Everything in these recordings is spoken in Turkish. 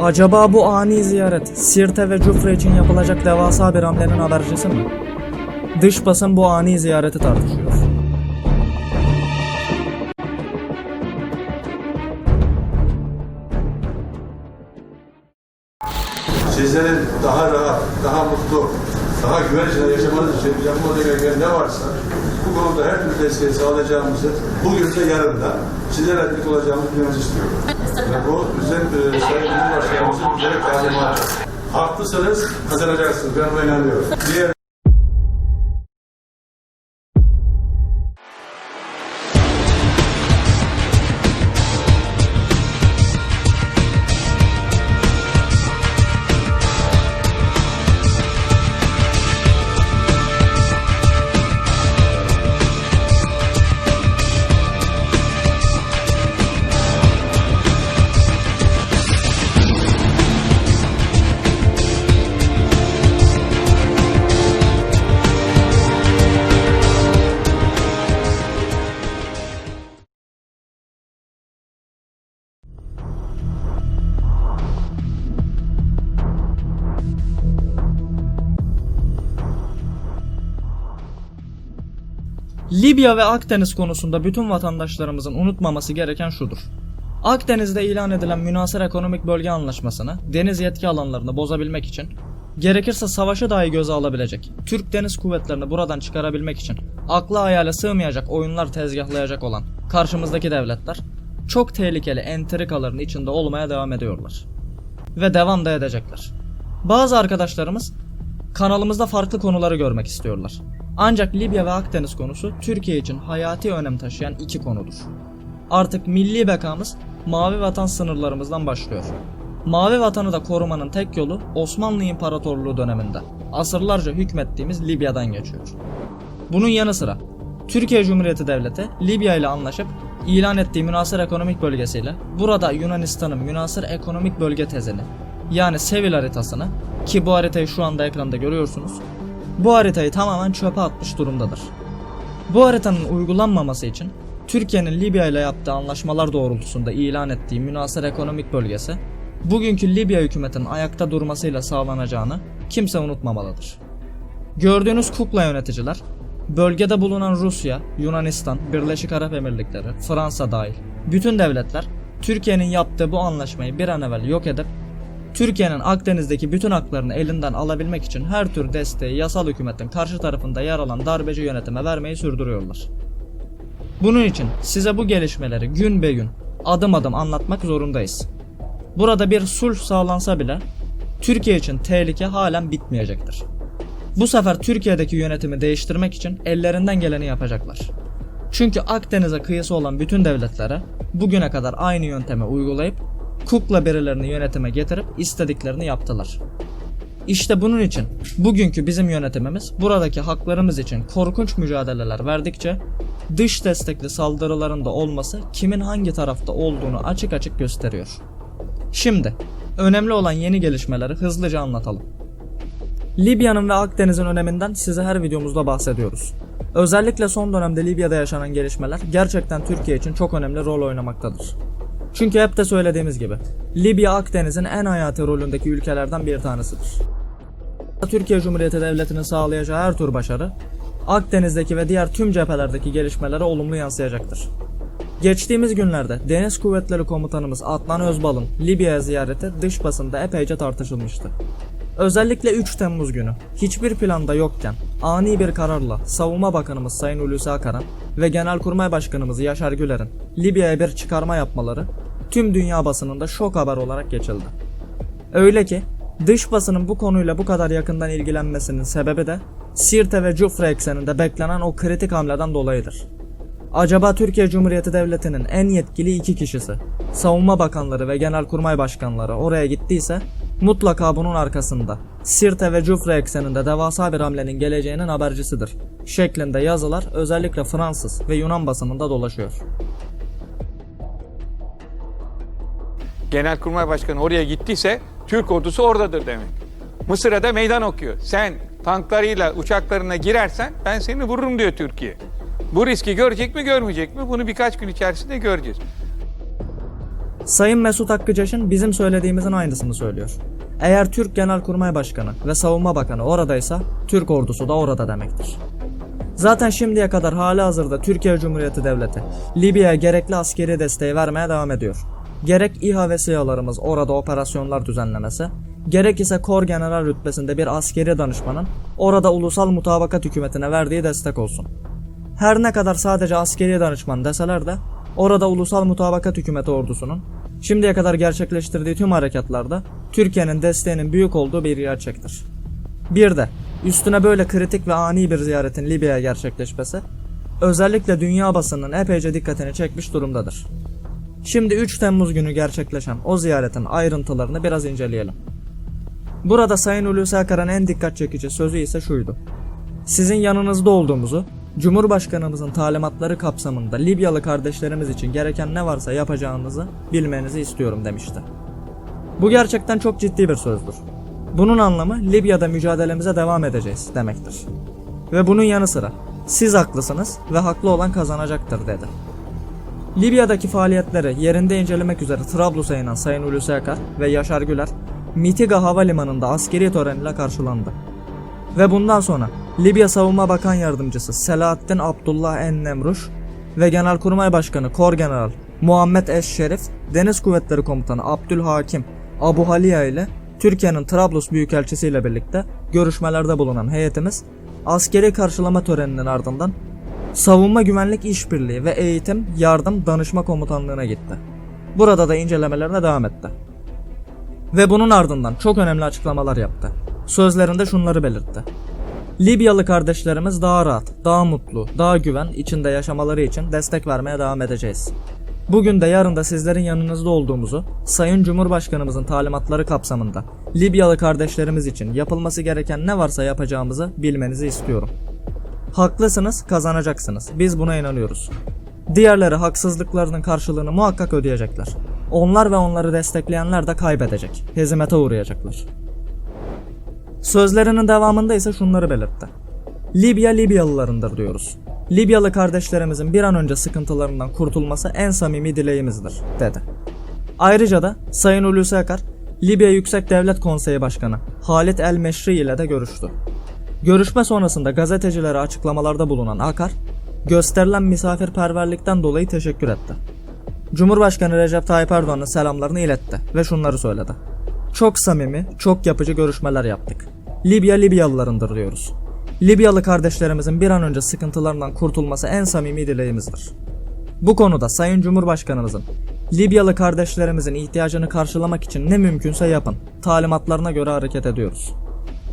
Acaba bu ani ziyaret Sirte ve Cufre için yapılacak devasa bir hamlenin habercisi mi? Dış basın bu ani ziyareti tartışıyor. Daha mutlu, daha güven içinde yaşamanız için yapmanız gereken ne varsa bu konuda her türlü desteği sağlayacağımızı bugün de yarın da sizlerle birlikte olacağımızı bilmenizi istiyorum. Ve bu bizim e, Sayın Cumhurbaşkanımızın bize talimatı. Haklısınız, kazanacaksınız. Ben buna inanıyorum. Diğer Libya ve Akdeniz konusunda bütün vatandaşlarımızın unutmaması gereken şudur. Akdeniz'de ilan edilen münasır ekonomik bölge anlaşmasını deniz yetki alanlarını bozabilmek için gerekirse savaşı dahi göze alabilecek Türk Deniz Kuvvetleri'ni buradan çıkarabilmek için akla hayale sığmayacak oyunlar tezgahlayacak olan karşımızdaki devletler çok tehlikeli entrikaların içinde olmaya devam ediyorlar. Ve devam da edecekler. Bazı arkadaşlarımız kanalımızda farklı konuları görmek istiyorlar. Ancak Libya ve Akdeniz konusu Türkiye için hayati önem taşıyan iki konudur. Artık milli bekamız Mavi Vatan sınırlarımızdan başlıyor. Mavi Vatanı da korumanın tek yolu Osmanlı İmparatorluğu döneminde asırlarca hükmettiğimiz Libya'dan geçiyor. Bunun yanı sıra Türkiye Cumhuriyeti Devleti Libya ile anlaşıp ilan ettiği münasır ekonomik bölgesiyle burada Yunanistan'ın münasır ekonomik bölge tezini yani Sevil haritasını ki bu haritayı şu anda ekranda görüyorsunuz bu haritayı tamamen çöpe atmış durumdadır. Bu haritanın uygulanmaması için Türkiye'nin Libya ile yaptığı anlaşmalar doğrultusunda ilan ettiği münasır ekonomik bölgesi bugünkü Libya hükümetinin ayakta durmasıyla sağlanacağını kimse unutmamalıdır. Gördüğünüz kukla yöneticiler bölgede bulunan Rusya, Yunanistan, Birleşik Arap Emirlikleri, Fransa dahil bütün devletler Türkiye'nin yaptığı bu anlaşmayı bir an evvel yok edip Türkiye'nin Akdeniz'deki bütün haklarını elinden alabilmek için her tür desteği yasal hükümetin karşı tarafında yer alan darbeci yönetime vermeyi sürdürüyorlar. Bunun için size bu gelişmeleri gün be gün adım adım anlatmak zorundayız. Burada bir sulh sağlansa bile Türkiye için tehlike halen bitmeyecektir. Bu sefer Türkiye'deki yönetimi değiştirmek için ellerinden geleni yapacaklar. Çünkü Akdeniz'e kıyısı olan bütün devletlere bugüne kadar aynı yöntemi uygulayıp kukla birilerini yönetime getirip istediklerini yaptılar. İşte bunun için bugünkü bizim yönetimimiz buradaki haklarımız için korkunç mücadeleler verdikçe dış destekli saldırıların da olması kimin hangi tarafta olduğunu açık açık gösteriyor. Şimdi önemli olan yeni gelişmeleri hızlıca anlatalım. Libya'nın ve Akdeniz'in öneminden size her videomuzda bahsediyoruz. Özellikle son dönemde Libya'da yaşanan gelişmeler gerçekten Türkiye için çok önemli rol oynamaktadır. Çünkü hep de söylediğimiz gibi Libya Akdeniz'in en hayati rolündeki ülkelerden bir tanesidir. Türkiye Cumhuriyeti Devleti'nin sağlayacağı her tür başarı Akdeniz'deki ve diğer tüm cephelerdeki gelişmelere olumlu yansıyacaktır. Geçtiğimiz günlerde Deniz Kuvvetleri Komutanımız Adnan Özbal'ın Libya'ya ziyareti dış basında epeyce tartışılmıştı. Özellikle 3 Temmuz günü hiçbir planda yokken ani bir kararla Savunma Bakanımız Sayın Hulusi Akaran ve Genelkurmay Başkanımız Yaşar Güler'in Libya'ya bir çıkarma yapmaları tüm dünya basınında şok haber olarak geçildi. Öyle ki dış basının bu konuyla bu kadar yakından ilgilenmesinin sebebi de Sirte ve Cufre ekseninde beklenen o kritik hamleden dolayıdır. Acaba Türkiye Cumhuriyeti Devleti'nin en yetkili iki kişisi, savunma bakanları ve genelkurmay başkanları oraya gittiyse mutlaka bunun arkasında Sirte ve Cufre ekseninde devasa bir hamlenin geleceğinin habercisidir. Şeklinde yazılar özellikle Fransız ve Yunan basınında dolaşıyor. Genelkurmay Başkanı oraya gittiyse Türk ordusu oradadır demek. Mısır'a da meydan okuyor. Sen tanklarıyla uçaklarına girersen ben seni vururum diyor Türkiye. Bu riski görecek mi görmeyecek mi bunu birkaç gün içerisinde göreceğiz. Sayın Mesut Hakkıcaş'ın bizim söylediğimizin aynısını söylüyor. Eğer Türk Genelkurmay Başkanı ve Savunma Bakanı oradaysa Türk ordusu da orada demektir. Zaten şimdiye kadar hali hazırda Türkiye Cumhuriyeti Devleti Libya'ya gerekli askeri desteği vermeye devam ediyor. Gerek İHA ve SİHA'larımız orada operasyonlar düzenlemesi, gerek ise Kor General rütbesinde bir askeri danışmanın orada ulusal mutabakat hükümetine verdiği destek olsun. Her ne kadar sadece askeri danışman deseler de orada ulusal mutabakat hükümeti ordusunun şimdiye kadar gerçekleştirdiği tüm harekatlarda Türkiye'nin desteğinin büyük olduğu bir gerçektir. Bir de üstüne böyle kritik ve ani bir ziyaretin Libya'ya gerçekleşmesi özellikle dünya basının epeyce dikkatini çekmiş durumdadır. Şimdi 3 Temmuz günü gerçekleşen o ziyaretin ayrıntılarını biraz inceleyelim. Burada Sayın Hulusi Akar'ın en dikkat çekici sözü ise şuydu. Sizin yanınızda olduğumuzu, Cumhurbaşkanımızın talimatları kapsamında Libyalı kardeşlerimiz için gereken ne varsa yapacağınızı bilmenizi istiyorum demişti. Bu gerçekten çok ciddi bir sözdür. Bunun anlamı Libya'da mücadelemize devam edeceğiz demektir. Ve bunun yanı sıra siz haklısınız ve haklı olan kazanacaktır dedi. Libya'daki faaliyetleri yerinde incelemek üzere Trablus'a inen Sayın Hulusi Akar ve Yaşar Güler, Mitiga Havalimanı'nda askeri töreniyle karşılandı. Ve bundan sonra Libya Savunma Bakan Yardımcısı Selahattin Abdullah En Nemruş ve Genelkurmay Başkanı Kor General Muhammed Eş Şerif, Deniz Kuvvetleri Komutanı Abdülhakim Abu Haliya ile Türkiye'nin Trablus Büyükelçisi ile birlikte görüşmelerde bulunan heyetimiz askeri karşılama töreninin ardından Savunma Güvenlik İşbirliği ve Eğitim Yardım Danışma Komutanlığı'na gitti. Burada da incelemelerine devam etti. Ve bunun ardından çok önemli açıklamalar yaptı. Sözlerinde şunları belirtti. Libyalı kardeşlerimiz daha rahat, daha mutlu, daha güven içinde yaşamaları için destek vermeye devam edeceğiz. Bugün de yarın da sizlerin yanınızda olduğumuzu, Sayın Cumhurbaşkanımızın talimatları kapsamında Libyalı kardeşlerimiz için yapılması gereken ne varsa yapacağımızı bilmenizi istiyorum. Haklısınız, kazanacaksınız. Biz buna inanıyoruz. Diğerleri haksızlıklarının karşılığını muhakkak ödeyecekler. Onlar ve onları destekleyenler de kaybedecek, hezimete uğrayacaklar. Sözlerinin devamında ise şunları belirtti. Libya Libyalılarındır diyoruz. Libyalı kardeşlerimizin bir an önce sıkıntılarından kurtulması en samimi dileğimizdir, dedi. Ayrıca da Sayın Hulusi Akar, Libya Yüksek Devlet Konseyi Başkanı Halit El Meşri ile de görüştü. Görüşme sonrasında gazetecilere açıklamalarda bulunan Akar, gösterilen misafirperverlikten dolayı teşekkür etti. Cumhurbaşkanı Recep Tayyip Erdoğan'ın selamlarını iletti ve şunları söyledi. Çok samimi, çok yapıcı görüşmeler yaptık. Libya Libyalılarındır diyoruz. Libyalı kardeşlerimizin bir an önce sıkıntılarından kurtulması en samimi dileğimizdir. Bu konuda Sayın Cumhurbaşkanımızın Libyalı kardeşlerimizin ihtiyacını karşılamak için ne mümkünse yapın talimatlarına göre hareket ediyoruz.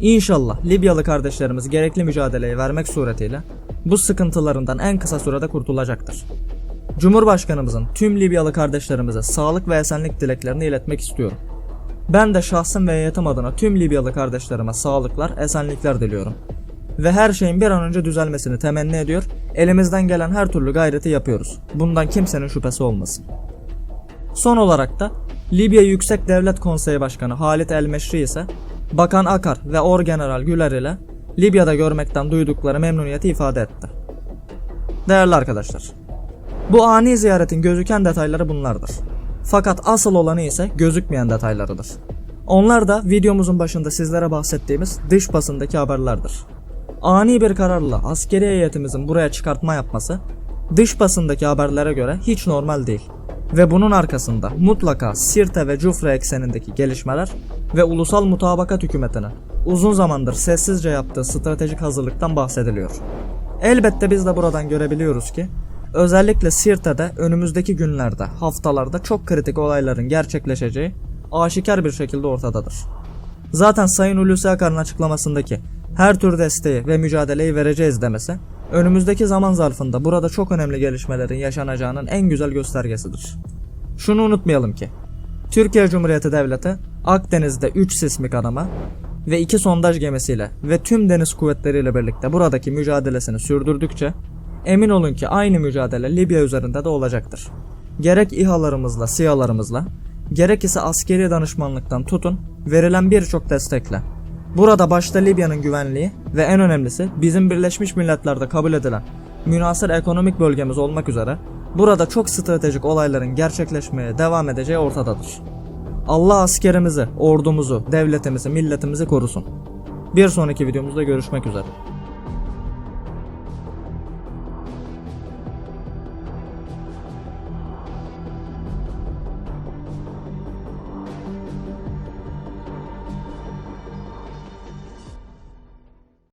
İnşallah Libyalı kardeşlerimiz gerekli mücadeleyi vermek suretiyle bu sıkıntılarından en kısa sürede kurtulacaktır. Cumhurbaşkanımızın tüm Libyalı kardeşlerimize sağlık ve esenlik dileklerini iletmek istiyorum. Ben de şahsım ve heyetim adına tüm Libyalı kardeşlerime sağlıklar, esenlikler diliyorum. Ve her şeyin bir an önce düzelmesini temenni ediyor, elimizden gelen her türlü gayreti yapıyoruz. Bundan kimsenin şüphesi olmasın. Son olarak da Libya Yüksek Devlet Konseyi Başkanı Halit El Meşri ise Bakan Akar ve Orgeneral Güler ile Libya'da görmekten duydukları memnuniyeti ifade etti. Değerli arkadaşlar, bu ani ziyaretin gözüken detayları bunlardır. Fakat asıl olanı ise gözükmeyen detaylarıdır. Onlar da videomuzun başında sizlere bahsettiğimiz dış basındaki haberlerdir. Ani bir kararla askeri heyetimizin buraya çıkartma yapması dış basındaki haberlere göre hiç normal değil. Ve bunun arkasında mutlaka Sirte ve Cufre eksenindeki gelişmeler ve ulusal mutabakat hükümetinin uzun zamandır sessizce yaptığı stratejik hazırlıktan bahsediliyor. Elbette biz de buradan görebiliyoruz ki özellikle Sirte'de önümüzdeki günlerde, haftalarda çok kritik olayların gerçekleşeceği aşikar bir şekilde ortadadır. Zaten Sayın Hulusi Akar'ın açıklamasındaki her tür desteği ve mücadeleyi vereceğiz demesi önümüzdeki zaman zarfında burada çok önemli gelişmelerin yaşanacağının en güzel göstergesidir. Şunu unutmayalım ki Türkiye Cumhuriyeti Devleti Akdeniz'de 3 sismik arama ve 2 sondaj gemisiyle ve tüm deniz kuvvetleriyle birlikte buradaki mücadelesini sürdürdükçe emin olun ki aynı mücadele Libya üzerinde de olacaktır. Gerek İHA'larımızla, SİHA'larımızla, gerek ise askeri danışmanlıktan tutun verilen birçok destekle Burada başta Libya'nın güvenliği ve en önemlisi bizim Birleşmiş Milletler'de kabul edilen münasır ekonomik bölgemiz olmak üzere Burada çok stratejik olayların gerçekleşmeye devam edeceği ortadadır. Allah askerimizi, ordumuzu, devletimizi, milletimizi korusun. Bir sonraki videomuzda görüşmek üzere.